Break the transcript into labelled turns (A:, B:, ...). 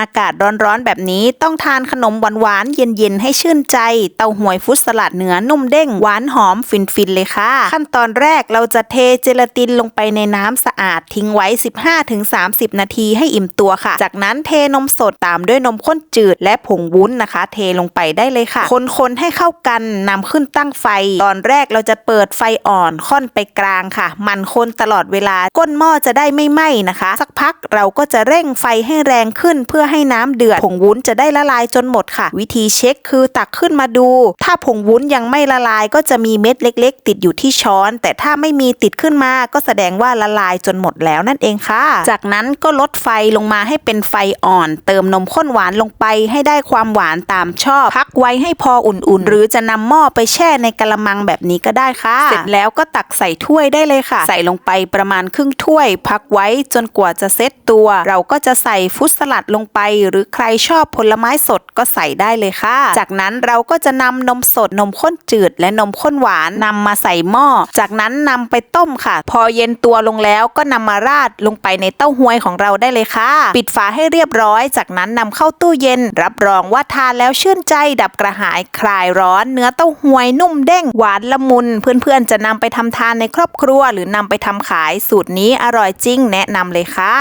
A: อากาศร้อนๆ แบบนี้ต้องทานขนมหวานๆ เย็นๆ ให้ชื่นใจ เต้าหวยฟุตสลัดเนื้อนุ่มเด้ง หวานหอมฟินๆ เลยค่ะ ขั้นตอนแรกเราจะเทเจลาตินลงไปในน้ำสะอาดทิ้งไว้ 15-30 นาทีให้อิ่มตัวค่ะ จากนั้นเทนมสดตามด้วยนมข้นจืดและผงวุ้นนะคะ เทลงไปได้เลยค่ะ คนๆ ให้เข้ากันนำขึ้นตั้งไฟ ตอนแรกเราจะเปิดไฟอ่อนค่อนไปกลางค่ะ มันคนตลอดเวลาก้นหม้อจะได้ไม่ไหม้นะคะ สักพักเราก็จะเร่งไฟให้แรงขึ้นเพื่อให้น้ำเดือดผงวุ้นจะได้ละลายจนหมดค่ะ วิธีเช็คคือตักขึ้นมาดู ถ้าผงวุ้นยังไม่ละลายก็จะมีเม็ดเล็ก ๆ ติดอยู่ที่ช้อน แต่ถ้าไม่มีติดขึ้นมาก็แสดงว่าละลายจนหมดแล้วนั่นเองค่ะ จากนั้นก็ลดไฟลงมาให้เป็นไฟอ่อน เติมนมข้นหวานลงไปให้ได้ความหวานตามชอบ พักไว้ให้พออุ่นๆ หรือจะนำหม้อไปแช่ในกระมังแบบนี้ก็ได้ค่ะ เสร็จแล้วก็ตักใส่ถ้วยได้เลยค่ะ ใส่ลงไปประมาณครึ่งถ้วย พักไว้จนกว่าจะเซ็ตตัว เราก็จะใส่ฟุตสลัดลงไปหรือใครชอบผลไม้สดก็ใส่ได้เลยค่ะ จากนั้นเราก็จะนำนมสดนมข้นจืด และนมข้นหวานนำมาใส่หม้อ จากนั้นนำไปต้มค่ะ พอเย็นตัวลงแล้วก็นำมาราดลงไปในเต้าหวยของเราได้เลยค่ะ ปิดฝาให้เรียบร้อย จากนั้นนำเข้าตู้เย็น รับรองว่าทานแล้วชื่นใจดับกระหายคลายร้อน เนื้อเต้าหวยนุ่มเด้งหวานละมุน เพื่อนๆ จะนำไปทำทานในครอบครัว หรือนำไปทำขายสูตรนี้อร่อยจริง แนะนำเลยค่ะ